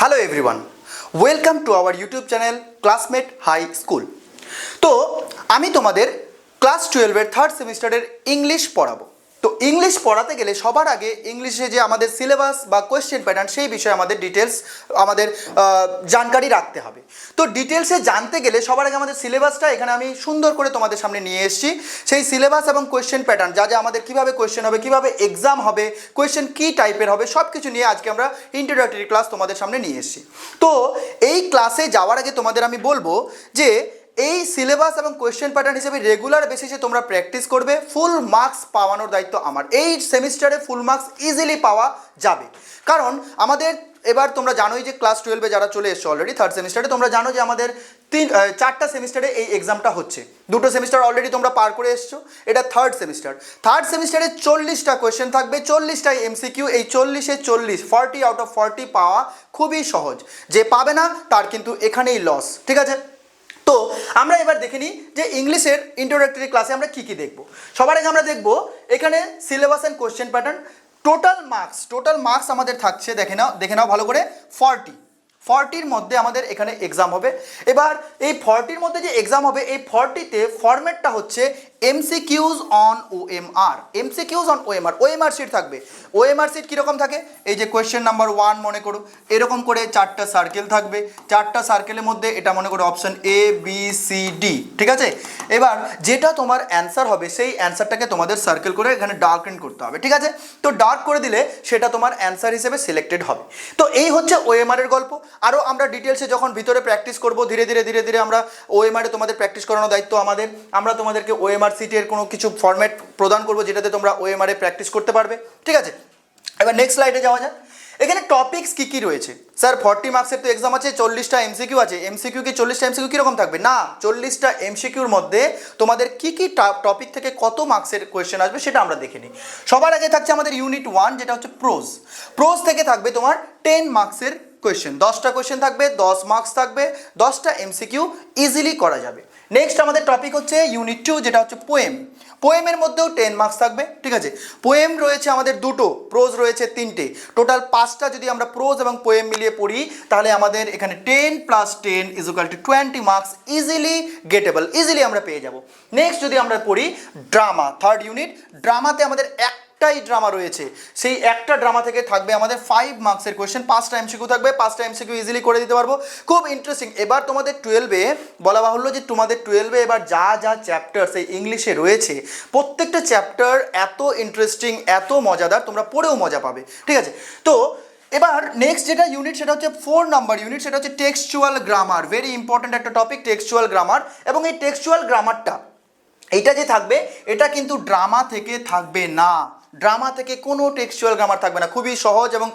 Hello everyone welcome to our YouTube channel classmate high school তো, আমি তোমাদের class টুয়েলভের থার্ড সেমিস্টারের ইংলিশ পড়াবো। তো ইংলিশ পড়াতে গেলে সবার আগে ইংলিশে যে আমাদের সিলেবাস বা কোয়েশ্চেন প্যাটার্ন সেই বিষয়ে আমাদের ডিটেলস আমাদের জানকারি রাখতে হবে। তো ডিটেলসে জানতে গেলে সবার আগে আমাদের সিলেবাসটা এখানে আমি সুন্দর করে তোমাদের সামনে নিয়ে এসেছি। সেই সিলেবাস এবং কোয়েশ্চেন প্যাটার্ন যা যা আমাদের কীভাবে কোয়েশ্চেন হবে, কীভাবে এক্সাম হবে কোয়েশ্চেন কী টাইপের হবে সব কিছু নিয়ে আজকে আমরা ইন্ট্রোডাক্টরি ক্লাস তোমাদের সামনে নিয়ে এসেছি। তো এই ক্লাসে যাওয়ার আগে তোমাদের আমি বলব যে এই সিলেবাস এবং কোয়েশ্চেন প্যাটার্ন হিসেবে রেগুলার বেসিসে তোমরা প্র্যাকটিস করবে। ফুল মার্কস পাওয়ানোর দায়িত্ব আমার। এই সেমিস্টারে ফুল মার্কস ইজিলি পাওয়া যাবে। কারণ আমাদের এবার তোমরা জানোই যে ক্লাস টুয়েলভে যারা চলে এসছো অলরেডি থার্ড সেমিস্টারে তোমরা জানো যে আমাদের তিন চারটা সেমিস্টারে এই এক্সামটা হচ্ছে। দুটো সেমিস্টার অলরেডি তোমরা পার করে এসছো। এটা থার্ড সেমিস্টার থার্ড সেমিস্টারে চল্লিশটা কোয়েশ্চেন থাকবে, চল্লিশটাই এমসিকিউ এই চল্লিশে চল্লিশ ফর্টি আউট অফ ফর্টি পাওয়া খুবই সহজ। যে পাবে না, তার কিন্তু এখানেই লস ঠিক আছে? তো আমরা এবার দেখে নিই যে ইংলিশের ইন্ট্রোডাক্টরি ক্লাসে আমরা কী কী দেখব। সবার আগে আমরা দেখব এখানে syllabus and question pattern total marks total marks আমাদের থাকছে, দেখে নাও দেখে নাও ভালো করে ফর্টি ফর্টির মধ্যে আমাদের এখানে এক্সাম হবে। এবার এই ফর্টির মধ্যে যে এক্সাম হবে, এই ফর্টিতে ফরম্যাটটা হচ্ছে MCQs on O M R MCQs on O M R O M R sheet থাকবে। ও এম আর সিট কীরকম থাকে? এই যে কোয়েশ্চেন নাম্বার ওয়ান মনে করো, এরকম করে চারটা সার্কেল থাকবে। চারটা সার্কেলের মধ্যে এটা মনে করো option A B C D ঠিক আছে? এবার যেটা তোমার অ্যান্সার হবে, সেই অ্যান্সারটাকে তোমাদের সার্কেল করে এখানে ডার্ক এন্ড করতে হবে, ঠিক আছে? তো ডার্ক করে দিলে সেটা তোমার অ্যান্সার হিসেবে সিলেক্টেড হবে। তো এই হচ্ছে ওএমআর এর গল্প। আরও আমরা ডিটেলসে যখন ভিতরে প্র্যাকটিস করব, ধীরে ধীরে ধীরে ধীরে আমরা ওএমআর তোমাদের প্র্যাকটিস করানোর দায়িত্ব আমাদের। আমরা তোমাদেরকে ওএমআর সিটের কোনো কিছু ফরম্যাট প্রদান করব যেটাতে তোমরা ওএমআর প্র্যাকটিস করতে পারবে। ঠিক আছে? এবার নেক্সট স্লাইডে যাওয়া যাক। এখানে টপিকস কী কী রয়েছে? স্যার ফর্টি মার্কসের তো এক্সাম আছে, চল্লিশটা এমসিকিউ আছে। এমসিকিউ কি, চল্লিশটা এমসিকিউ কীরকম থাকবে? না, চল্লিশটা এমসিকিউর মধ্যে তোমাদের কী কী টপিক থেকে কত মার্কসের কোয়েশ্চেন আসবে সেটা আমরা দেখে নিই। সবার আগে থাকছে আমাদের ইউনিট ওয়ান যেটা হচ্ছে প্রোজ প্রোজ থেকে থাকবে তোমার টেন মার্কসের কোয়েশ্চেন দশটা কোয়েশ্চেন থাকবে, দশ মার্কস থাকবে, দশটা এমসিকিউ ইজিলি করা যাবে। নেক্সট আমাদের টপিক হচ্ছে ইউনিট টু যেটা হচ্ছে পোয়েম পোয়েমের মধ্যেও টেন মার্কস থাকবে, ঠিক আছে? পোয়েম রয়েছে আমাদের দুটো প্রোজ রয়েছে তিনটে। টোটাল পাঁচটা যদি আমরা প্রোজ এবং পোয়েম মিলিয়ে পড়ি, তাহলে আমাদের এখানে ten plus ten equal to twenty marks easily gettable easily আমরা পেয়ে যাব। নেক্সট যদি আমরা পড়ি ড্রামা থার্ড ইউনিট ড্রামাতে আমাদের একটাই ড্রামা রয়েছে। সেই একটা ড্রামা থেকে থাকবে আমাদের ফাইভ মার্কসের কোয়েশ্চেন পাঁচটা এমসিকিউ থাকবে পাঁচটা এমসিকিউ ইজিলি করে দিতে পারব। খুব ইন্টারেস্টিং এবার তোমাদের টুয়েলভে বলা বাহুল্য যে তোমাদের টুয়েলভে এবার যা যা চ্যাপ্টার সেই ইংলিশে রয়েছে, প্রত্যেকটা চ্যাপ্টার এত ইন্টারেস্টিং এত মজাদার, তোমরা পড়েও মজা পাবে। ঠিক আছে? তো এবার নেক্সট যেটা ইউনিট সেটা হচ্ছে ফোর নাম্বার ইউনিট সেটা হচ্ছে টেক্সচুয়াল গ্রামার ভেরি ইম্পর্ট্যান্ট একটা টপিক টেক্সচুয়াল গ্রামার এবং এই টেক্সচুয়াল গ্রামারটা এইটা যে থাকবে, এটা কিন্তু ড্রামা থেকে থাকবে না। ড্রামা থেকে কোনো টেক্সচুয়াল গ্রামার থাকবে না। খুবই সহজ এবং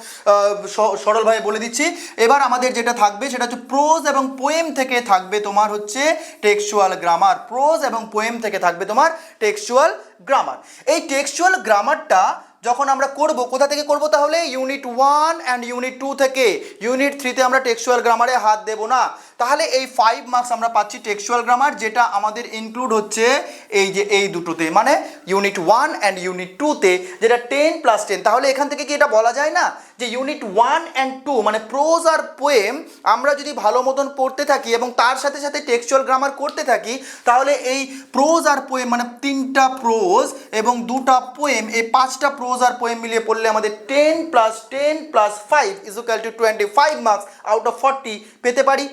সরলভাবে বলে দিচ্ছি। এবার আমাদের যেটা থাকবে, সেটা হচ্ছে প্রোজ এবং পোয়েম থেকে থাকবে তোমার হচ্ছে টেক্সচুয়াল গ্রামার। প্রোজ এবং পোয়েম থেকে থাকবে তোমার টেক্সচুয়াল গ্রামার। এই টেক্সচুয়াল গ্রামারটা যখন আমরা করব, কোথা থেকে করব তাহলে? Unit one and unit two থেকে। ইউনিট থ্রিতে আমরা টেক্সচুয়াল গ্রামারে হাত দেব না। তাহলে এই ফাইভ মার্কস আমরা পাচ্ছি টেক্সচুয়াল গ্রামার যেটা আমাদের ইনক্লুড হচ্ছে এই যে এই দুটোতে। মানে ইউনিট ওয়ান অ্যান্ড ইউনিট টুতে যেটা টেন প্লাস টেন তাহলে এখান থেকে কি এটা বলা যায় না? যে ইউনিট ওয়ান অ্যান্ড টু মানে প্রোজ আর পোয়েম আমরা যদি ভালো মতন পড়তে থাকি এবং তার সাথে সাথে টেক্সচুয়াল গ্রামার করতে থাকি, তাহলে এই প্রোজ আর পোয়েম মানে তিনটা প্রোজ এবং দুটা পোয়েম এই পাঁচটা প্রোজ আর পোয়েম মিলিয়ে পড়লে আমাদের ten plus ten plus five equal to twenty five marks out of forty পেতে পারি।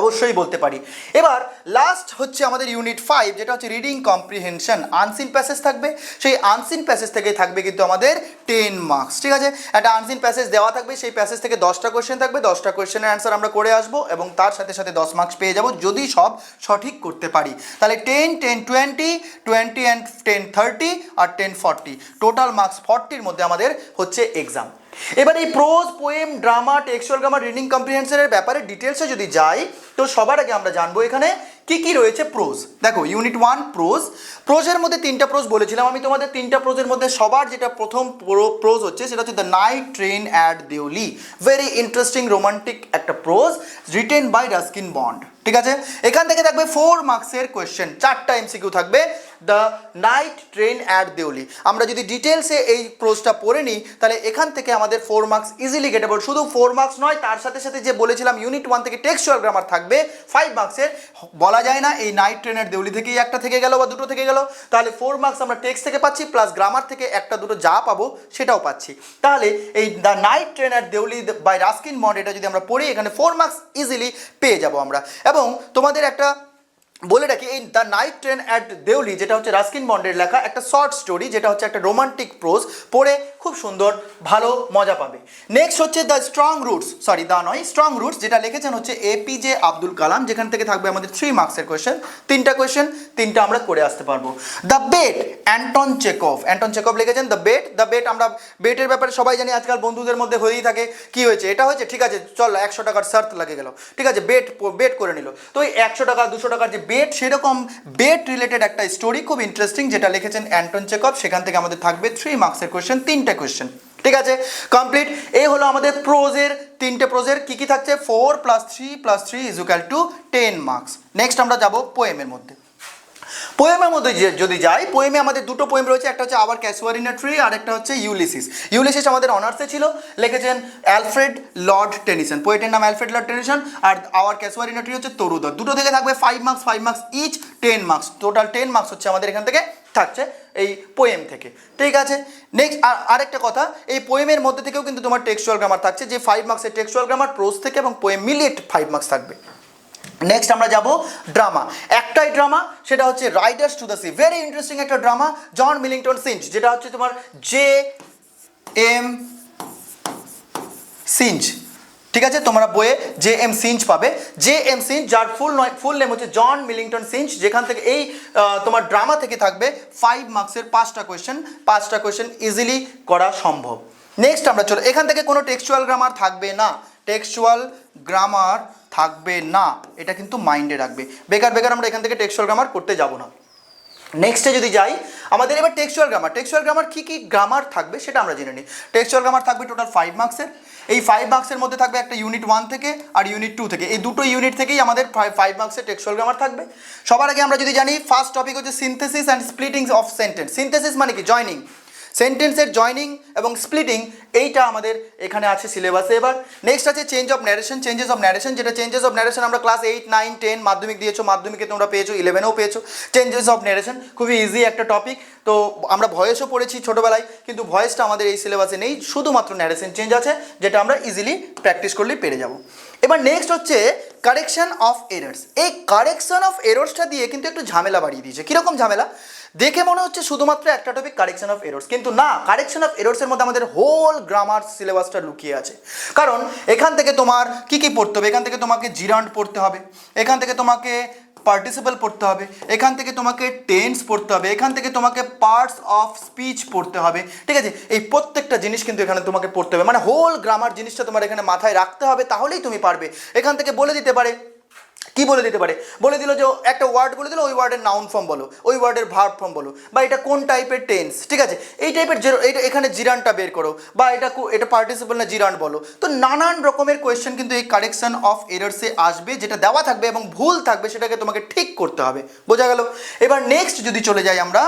অবশ্যই বলতে পারি। এবার লাস্ট হচ্ছে আমাদের ইউনিট ফাইভ যেটা হচ্ছে রিডিং কম্প্রিহেনশন আনসিন প্যাসেজ থাকবে। সেই আনসিন প্যাসেজ থেকে থাকবে কিন্তু আমাদের টেন মার্কস ঠিক আছে? একটা আনসিন প্যাসেজ দেওয়া থাকবে, সেই প্যাসেজ থেকে দশটা কোয়েশ্চেন থাকবে। দশটা কোয়েশ্চেনের অ্যান্সার আমরা করে আসব এবং তার সাথে সাথে দশ মার্কস পেয়ে যাব যদি সব সঠিক করতে পারি। তাহলে ten ten twenty twenty and ten thirty R ten forty total marks ফর্টির মধ্যে আমাদের হচ্ছে এক্সাম এবার এই prose poem drama textual grammar reading কম্প্রিহেনশনের ব্যাপারে ডিটেলসে যদি যাই, তো সবার আগে আমরা জানব এখানে কি কি রয়েছে প্রোজ দেখো ইউনিট ওয়ান প্রোজ প্রোজের মধ্যে তিনটা প্রোজ বলেছিলাম আমি তোমাদের। তিনটা প্রোজের মধ্যে সবার যেটা প্রথম প্রোজ হচ্ছে, সেটা হচ্ছে the night train at Deoli very interesting romantic একটা prose written by Ruskin Bond ঠিক আছে? এখান থেকে থাকবে ফোর মার্কসের কোয়েশ্চেন চারটা এমসিকিউ থাকবে। The night train at Deoli আমরা যদি ডিটেলসে এই প্রোজটা পড়ে নিই, তাহলে এখান থেকে আমাদের ফোর মার্কস ইজিলি গেটেবল শুধু ফোর মার্কস নয়, তার সাথে সাথে যে বলেছিলাম ইউনিট ওয়ান থেকে টেক্সচুয়াল গ্রামার থাকবে ফাইভ মার্কসের বলা যায় না, এই নাইট ট্রেনের দেউলি থেকেই একটা থেকে গেল বা দুটো থেকে গেল। তাহলে ফোর মার্কস আমরা টেক্সট থেকে পাচ্ছি প্লাস গ্রামার থেকে একটা দুটো যা পাবো, সেটাও পাচ্ছি। তাহলে এই the night train at Deoli by Ruskin mod এটা যদি আমরা পড়ি, এখানে ফোর মার্কস ইজিলি পেয়ে যাব আমরা। এবং তোমাদের একটা বলে রাখি, এই the night train at Deoli যেটা হচ্ছে রাস্কিন বন্ডের লেখা, একটা শর্ট স্টোরি যেটা হচ্ছে একটা রোমান্টিক প্রোজ পড়ে খুব সুন্দর, ভালো মজা পাবে। নেক্সট হচ্ছে the strong roots sorry the নয় স্ট্রং রুটস যেটা লিখেছেন হচ্ছে এপিজে আব্দুল কালাম। যেখান থেকে থাকবে আমাদের থ্রি মার্কসের কোয়েশ্চেন তিনটা কোয়েশ্চেন তিনটা আমরা করে আসতে পারব। The bet Anton Chekhov Anton Chekhov লিখেছেন দ্য বেট দ্য বেট আমরা বেটের ব্যাপারে সবাই জানি, আজকাল বন্ধুদের মধ্যে হয়েই থাকে। কি হয়েছে? এটা হয়েছে, ঠিক আছে, চল, একশো টাকার সার্থ লাগে গেল। ঠিক আছে বেট বেট করে নিল। তো এই একশো টাকা, দুশো টাকার যে বেট সেরকম বেট রিলেটেড একটা স্টোরি খুব ইন্টারেস্টিং যেটা লিখেছেন অ্যান্টন চেকভ সেখান থেকে আমাদের থাকবে থ্রি মার্কসের কোয়েশ্চেন তিনটে কোয়েশ্চেন ঠিক আছে? কমপ্লিট এই হলো আমাদের প্রোজের তিনটে প্রোজের কি কি থাকছে? Four plus three plus three equal to ten marks next আমরা যাব পোয়েমের মধ্যে। পোয়েমের মধ্যে যদি যাই পোয়েমে আমাদের দুটো পোয়েম রয়েছে, একটা হচ্ছে আবার ক্যাসুয়ারিনা ট্রি আর একটা হচ্ছে ইউলিসিস ইউলিসিস আমাদের অনার্সে ছিল, লিখেছেন অ্যালফ্রেড লর্ড টেনিসন পোয়েটের নাম অ্যালফ্রেড লর্ড টেনিসন আর আওয়ার ক্যাসুয়ারিনা ট্রি হচ্ছে তরুদর। দুটো থেকে থাকবে five marks five marks each ten marks total ten marks হচ্ছে আমাদের এখান থেকে। থাকছে এই পোয়েম থেকে। ঠিক আছে? নেক্সট আরেকটা কথা, এই পোয়েমের মধ্যে থেকেও কিন্তু তোমার টেক্সচুয়াল গ্রামার থাকছে, যে ফাইভ মার্কসের টেক্সচুয়াল গ্রামার প্রোজ থেকে এবং পোয়েম মিলিয়ে ফাইভ মার্কস থাকবে। নেক্সট আমরা যাব ড্রামা একটাই ড্রামা সেটা হচ্ছে riders to the sea very interesting একটা ড্রামা জন মিলিংটন সিঞ্চ যেটা হচ্ছে তোমার জে এম সিঞ্চ ঠিক আছে? তোমরা বইয়ে জে এম সিঞ্চ পাবে। জে এম সিঞ্চ যার ফুল নয় ফুল নেম হচ্ছে জন মিলিংটন সিঞ্চ যেখান থেকে এই তোমার ড্রামা থেকে থাকবে ফাইভ মার্কসের পাঁচটা কোয়েশ্চেন পাঁচটা কোয়েশ্চেন ইজিলি করা সম্ভব। নেক্সট আমরা চলো। এখান থেকে কোনো টেক্সচুয়াল গ্রামার থাকবে না। টেক্সচুয়াল গ্রামার থাকবে না। এটা কিন্তু মাইন্ডে রাখবে। বেকার বেকার আমরা এখান থেকে টেক্সচুয়াল গ্রামার করতে যাব না। নেক্সটে যদি যাই, আমাদের এবার টেক্সচুয়াল গ্রামার টেক্সচুয়াল গ্রামার কী কী গ্রামার থাকবে সেটা আমরা জেনে নিই। টেক্সচুয়াল গ্রামার থাকবে টোটাল ফাইভ মার্কসের এই ফাইভ মার্ক্সের মধ্যে থাকবে একটা ইউনিট ওয়ান থেকে আর ইউনিট টু থেকে। এই দুটো ইউনিট থেকেই আমাদের ফাইভ মার্কসের টেক্সুয়াল গ্রামার থাকবে। সবার আগে আমরা যদি জানি ফার্স্ট টপিক হচ্ছে synthesis and splitings of sentence synthesis মানে কি? জয়নিং সেন্টেন্সের জয়নিং এবং স্প্লিটিং এইটা আমাদের এখানে আছে সিলেবাসে এবার নেক্সট আছে change of narration changes of narration যেটা চেঞ্জেস অফ ন্যারেশন আমরা ক্লাস এইট নাইন টেন মাধ্যমিক দিয়েছ, মাধ্যমিকে তোমরা পেয়েছ ইলেভেনেও পেয়েছ। চেঞ্জেস অফ ন্যারেশন খুবই ইজি একটা টপিক তো আমরা ভয়েসও পড়েছি ছোটোবেলায়, কিন্তু ভয়েসটা আমাদের এই সিলেবাসে নেই, শুধুমাত্র ন্যারেশন চেঞ্জ আছে, যেটা আমরা ইজিলি প্র্যাকটিস করলেই পেরে যাব। এবার নেক্সট হচ্ছে কারেকশন অফ এরর্স এই কারেকশন অফ এরর্সটা দিয়ে কিন্তু একটু ঝামেলা বাড়িয়ে দিয়েছে। কীরকম ঝামেলা? দেখে মনে হচ্ছে শুধুমাত্র একটা টপিক কারেকশন অফ এরর্স কিন্তু না কারেকশন অফ এরর্সের মধ্যে আমাদের হোল গ্রামার সিলেবাসটা লুকিয়ে আছে। কারণ এখান থেকে তোমার কি কি পড়তে হবে? এখান থেকে তোমাকে জিরান্ড পড়তে হবে, এখান থেকে তোমাকে পার্টিসিপাল পড়তে হবে, এখান থেকে তোমাকে টেন্স পড়তে হবে, এখান থেকে তোমাকে পার্টস অফ স্পিচ পড়তে হবে। ঠিক আছে? এই প্রত্যেকটা জিনিস কিন্তু এখানে তোমাকে পড়তে হবে। মানে হোল গ্রামার জিনিসটা তোমার এখানে মাথায় রাখতে হবে, তাহলেই তুমি পারবে। এখান থেকে বলে দিতে পারে কি বলে দিতে পারে? বলে দিল যে, একটা ওয়ার্ড বলে দিল, ওই ওয়ার্ডের নাউন ফর্ম বলো, ওই ওয়ার্ডের ভার্ব ফর্ম বলো, বা এটা কোন টাইপের টেন্স ঠিক আছে? এই টাইপের যে এটা এখানে জিরানটা বের করো, বা এটা এটা পার্টিসিপল না জিরান বলো। তো নানান রকমের কোয়েশ্চেন কিন্তু এই কারেকশন অফ এরার্সে আসবে, যেটা দেওয়া থাকবে এবং ভুল থাকবে, সেটাকে তোমাকে ঠিক করতে হবে। বোঝা গেল? এবার নেক্সট যদি চলে যাই আমরা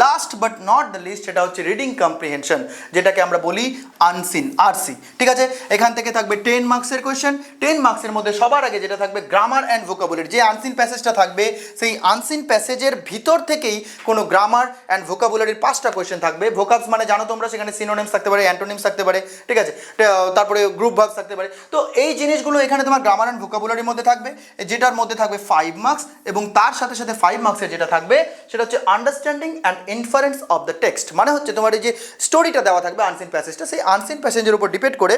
last but not the least সেটা হচ্ছে রিডিং কম্প্রিহেনশন যেটাকে আমরা বলি আনসিন আরসি ঠিক আছে? এখান থেকে থাকবে টেন মার্কসের কোয়েশ্চেন টেন মার্কসের মধ্যে সবার আগে যেটা থাকবে গ্রামার অ্যান্ড ভোকাবুলারি যে আনসিন প্যাসেজটা থাকবে, সেই আনসিন প্যাসেজের ভিতর থেকেই কোনো গ্রামার অ্যান্ড ভোকাবুলারির পাঁচটা কোয়েশ্চেন থাকবে। ভোকাবস মানে জানো তোমরা, সেখানে সিনোনিমস থাকতে পারে অ্যান্টোনিমস থাকতে পারে, ঠিক আছে? তারপরে গ্রুপ ভার্বস থাকতে পারে। তো এই জিনিসগুলো এখানে তোমার গ্রামার অ্যান্ড ভোকাবুলারির মধ্যে থাকবে, যেটার মধ্যে থাকবে ফাইভ মার্কস এবং তার সাথে সাথে ফাইভ মার্কসের যেটা থাকবে, সেটা হচ্ছে understanding and inference of the text মানে হচ্ছে তোমার এই যে স্টোরিটা দেওয়া থাকবে আনসিন প্যাসেজটা সেই আনসিন প্যাসেঞ্জের উপর ডিপেন্ড করে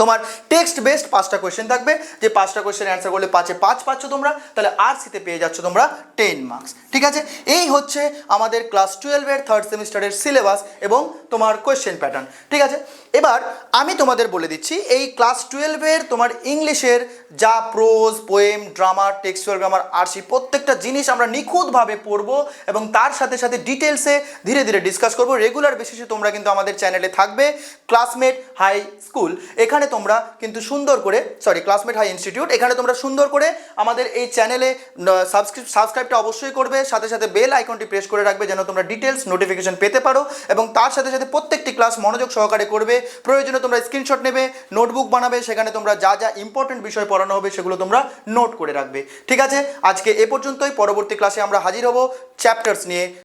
তোমার টেক্সট বেসড পাঁচটা কোয়েশ্চেন থাকবে। যে পাঁচটা কোয়েশ্চেন অ্যান্সার করলে পাঁচে পাঁচ পাচ্ছ তোমরা, তাহলে আর সিতে পেয়ে যাচ্ছ তোমরা টেন মার্কস ঠিক আছে? এই হচ্ছে আমাদের ক্লাস টুয়েলভের থার্ড সেমিস্টারের সিলেবাস এবং তোমার কোয়েশ্চেন প্যাটার্ন ঠিক আছে? এবার আমি তোমাদের বলে দিচ্ছি, এই ক্লাস টুয়েলভের তোমার ইংলিশের যা prose poem drama textual grammar RC প্রত্যেকটা জিনিস আমরা নিখুঁতভাবে পড়ব এবং তার সাথে সাথে ডিটেলসে ধীরে ধীরে ডিসকাস করব। রেগুলার বেসিসে তোমরা কিন্তু আমাদের চ্যানেলে থাকবে। ক্লাসমেট হাই স্কুল এখানে এখানে তোমরা কিন্তু সুন্দর করে সরি ক্লাসমেট হাই ইনস্টিটিউট এখানে তোমরা সুন্দর করে আমাদের এই চ্যানেলে সাবস্ক্রিপ সাবস্ক্রাইবটা অবশ্যই করবে, সাথে সাথে বেল আইকনটি প্রেস করে রাখবে যেন তোমরা ডিটেলস নোটিফিকেশন পেতে পারো এবং তার সাথে সাথে প্রত্যেকটি ক্লাস মনোযোগ সহকারে করবে। প্রয়োজনে তোমরা স্ক্রিনশট নেবে নোটবুক বানাবে, সেখানে তোমরা যা যা ইম্পর্টেন্ট বিষয় পড়ানো হবে সেগুলো তোমরা নোট করে রাখবে। ঠিক আছে? আজকে এ পর্যন্তই, পরবর্তী ক্লাসে আমরা হাজির হব চ্যাপ্টার্স নিয়ে।